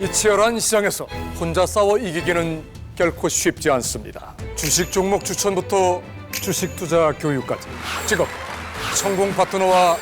이 치열한 시장에서 혼자 싸워 이기기는 결코 쉽지 않습니다. 주식 종목 추천부터 주식 투자 교육까지 직업 성공 파트너와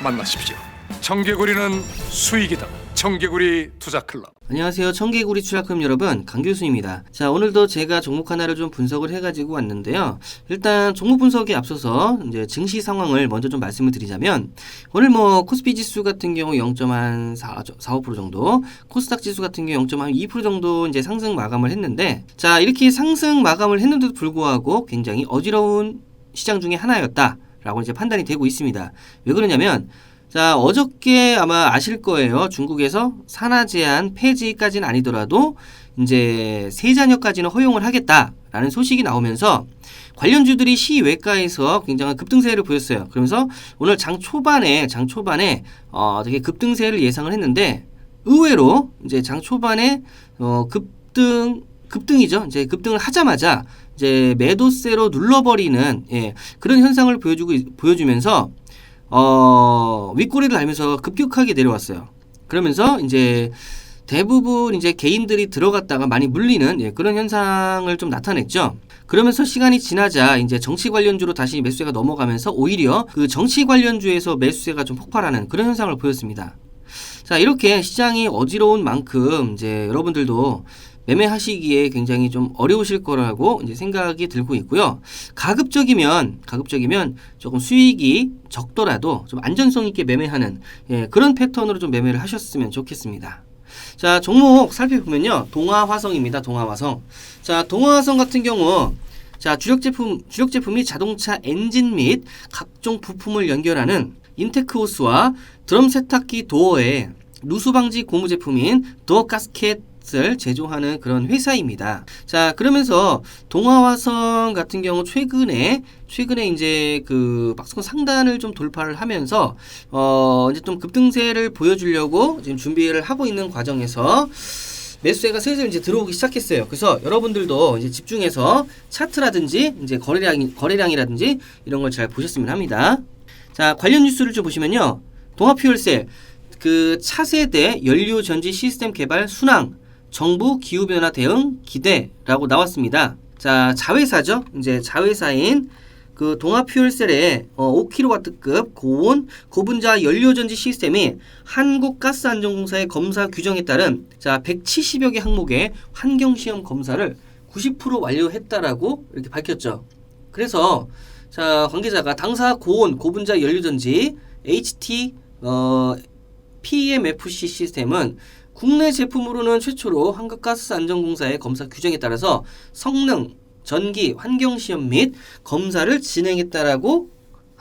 만나십시오. 청개구리는 수익이다. 청개구리 투자 클럽. 안녕하세요. 청개구리 추락금 여러분, 강 교수입니다. 자, 오늘도 제가 종목 하나를 좀 분석을 해가지고 왔는데요. 일단 종목 분석에 앞서서 이제 증시 상황을 먼저 좀 말씀을 드리자면, 오늘 뭐 코스피 지수 같은 경우 0.4, 4, 5% 정도, 코스닥 지수 같은 경우 0.2% 정도 이제 상승 마감을 했는데, 자, 이렇게 상승 마감을 했는데도 불구하고 굉장히 어지러운 시장 중에 하나였다 라고 이제 판단이 되고 있습니다. 왜 그러냐면, 자, 어저께 아마 아실 거예요. 중국에서 산하 제한 폐지까지는 아니더라도 이제 세자녀까지는 허용을 하겠다라는 소식이 나오면서 관련주들이 시외가에서 굉장한 급등세를 보였어요. 그러면서 오늘 장 초반에 장 초반에 어 되게 급등세를 예상을 했는데 의외로 이제 장 초반에 어 급등 급등이죠. 이제 급등을 하자마자 이제 매도세로 눌러버리는 예, 그런 현상을 보여주고 있- 보여주면서 어, 윗꼬리를 달면서 급격하게 내려왔어요. 그러면서 이제 대부분 이제 개인들이 들어갔다가 많이 물리는 예, 그런 현상을 좀 나타냈죠. 그러면서 시간이 지나자 이제 정치 관련주로 다시 매수세가 넘어가면서 오히려 그 정치 관련주에서 매수세가 좀 폭발하는 그런 현상을 보였습니다. 자, 이렇게 시장이 어지러운 만큼 이제 여러분들도 매매하시기에 굉장히 좀 어려우실 거라고 이제 생각이 들고 있고요. 가급적이면 가급적이면 조금 수익이 적더라도 좀 안전성 있게 매매하는 예, 그런 패턴으로 좀 매매를 하셨으면 좋겠습니다. 자, 종목 살펴보면요. 동아화성입니다. 동아화성. 자, 동아화성 같은 경우 자, 주력 제품 주력 제품이 자동차 엔진 및 각종 부품을 연결하는 인테크 호스와 드럼 세탁기 도어에 누수 방지 고무 제품인 도어 가스켓 을 제조하는 그런 회사입니다. 자, 그러면서 동아화성 같은 경우 최근에 최근에 이제 그 박스권 상단을 좀 돌파를 하면서 어 이제 좀 급등세를 보여주려고 지금 준비를 하고 있는 과정에서 매수세가 슬슬 이제 들어오기 시작했어요. 그래서 여러분들도 이제 집중해서 차트라든지 이제 거래량 거래량이라든지 이런 걸 잘 보셨으면 합니다. 자, 관련 뉴스를 좀 보시면요. 동아퓨얼셀 그 차세대 연료 전지 시스템 개발 순항 정부 기후 변화 대응 기대라고 나왔습니다. 자, 자회사죠. 이제 자회사인 그 동아퓨얼셀의 어, 5kW급 고온 고분자 연료 전지 시스템이 한국가스안전공사의 검사 규정에 따른 자 170여 개 항목의 환경 시험 검사를 90% 완료했다라고 이렇게 밝혔죠. 그래서 자 관계자가 당사 고온 고분자 연료전지 HT 어, PMFC 시스템은 국내 제품으로는 최초로 한국가스 안전공사의 검사 규정에 따라서 성능, 전기, 환경 시험 및 검사를 진행했다라고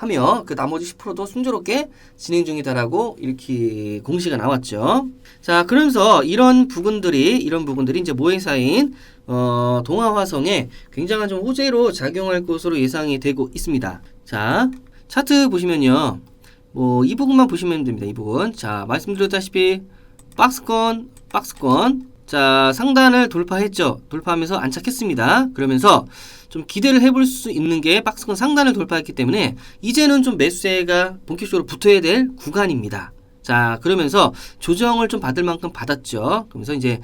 하며 그 나머지 10%도 순조롭게 진행 중이다라고 이렇게 공시가 나왔죠. 자, 그러면서 이런 부분들이 이런 부분들이 이제 모회사인 어, 동아화성에 굉장한 좀 호재로 작용할 것으로 예상이 되고 있습니다. 자, 차트 보시면요. 뭐 이 부분만 보시면 됩니다. 이 부분. 자, 말씀드렸다시피 박스권, 박스권. 자, 상단을 돌파했죠. 돌파하면서 안착했습니다. 그러면서 좀 기대를 해볼 수 있는 게 박스권 상단을 돌파했기 때문에 이제는 좀 매수세가 본격적으로 붙어야 될 구간입니다. 자, 그러면서 조정을 좀 받을 만큼 받았죠. 그러면서 이제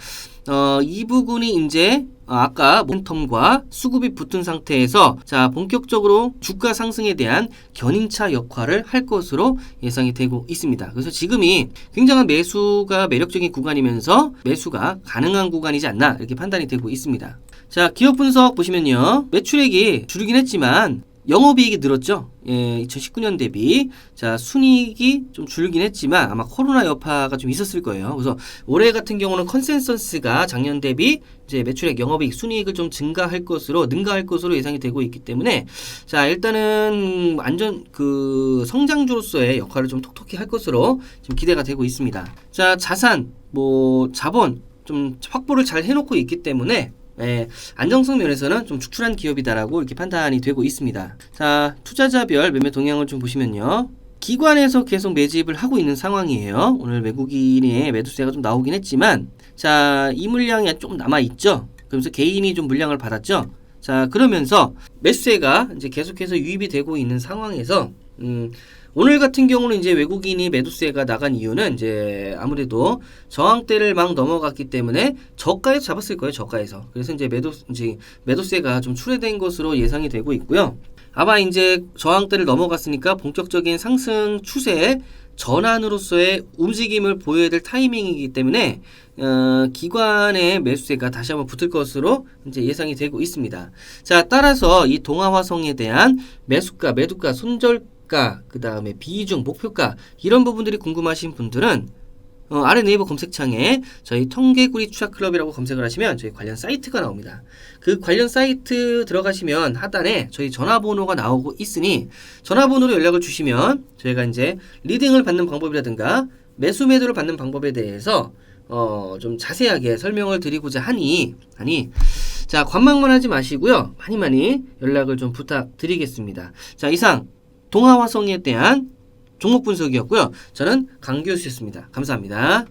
어, 이 부분이 이제 어, 아까 몬텀과 수급이 붙은 상태에서 자 본격적으로 주가 상승에 대한 견인차 역할을 할 것으로 예상이 되고 있습니다. 그래서 지금이 굉장한 매수가 매력적인 구간이면서 매수가 가능한 구간이지 않나 이렇게 판단이 되고 있습니다. 자 기업 분석 보시면요 매출액이 줄긴 했지만 영업이익이 늘었죠. 예, 2019년 대비 자 순이익이 좀 줄긴 했지만 아마 코로나 여파가 좀 있었을 거예요. 그래서 올해 같은 경우는 컨센서스가 작년 대비 이제 매출액, 영업이익, 순이익을 좀 증가할 것으로 능가할 것으로 예상이 되고 있기 때문에 자 일단은 완전 그 성장주로서의 역할을 좀 톡톡히 할 것으로 지금 기대가 되고 있습니다. 자 자산, 뭐 자본 좀 확보를 잘 해놓고 있기 때문에 예, 안정성 면에서는 좀 축출한 기업이다라고 이렇게 판단이 되고 있습니다. 자, 투자자별 매매 동향을 좀 보시면요. 기관에서 계속 매집을 하고 있는 상황이에요. 오늘 외국인의 매도세가 좀 나오긴 했지만, 자, 이 물량이 좀 남아있죠? 그러면서 개인이 좀 물량을 받았죠? 자, 그러면서 매수세가 이제 계속해서 유입이 되고 있는 상황에서, 음, 오늘 같은 경우는 이제 외국인이 매도세가 나간 이유는 이제 아무래도 저항대를 막 넘어갔기 때문에 저가에서 잡았을 거예요. 저가에서. 그래서 이제 매도 이제 매도세가 좀 출회된 것으로 예상이 되고 있고요. 아마 이제 저항대를 넘어갔으니까 본격적인 상승 추세 전환으로서의 움직임을 보여야 될 타이밍이기 때문에 어, 기관의 매수세가 다시 한번 붙을 것으로 이제 예상이 되고 있습니다. 자, 따라서 이 동아화성에 대한 매수가, 매도가, 손절 가, 그 다음에 비중, 목표가 이런 부분들이 궁금하신 분들은 어, 아래 네이버 검색창에 저희 통계구리 추락 클럽이라고 검색을 하시면 저희 관련 사이트가 나옵니다. 그 관련 사이트 들어가시면 하단에 저희 전화번호가 나오고 있으니 전화번호로 연락을 주시면 저희가 이제 리딩을 받는 방법이라든가 매수 매도를 받는 방법에 대해서 어, 좀 자세하게 설명을 드리고자 하니 아니 자 관망만 하지 마시고요 많이 많이 연락을 좀 부탁드리겠습니다. 자 이상 동아화성에 대한 종목 분석이었고요. 저는 강 교수였습니다. 감사합니다.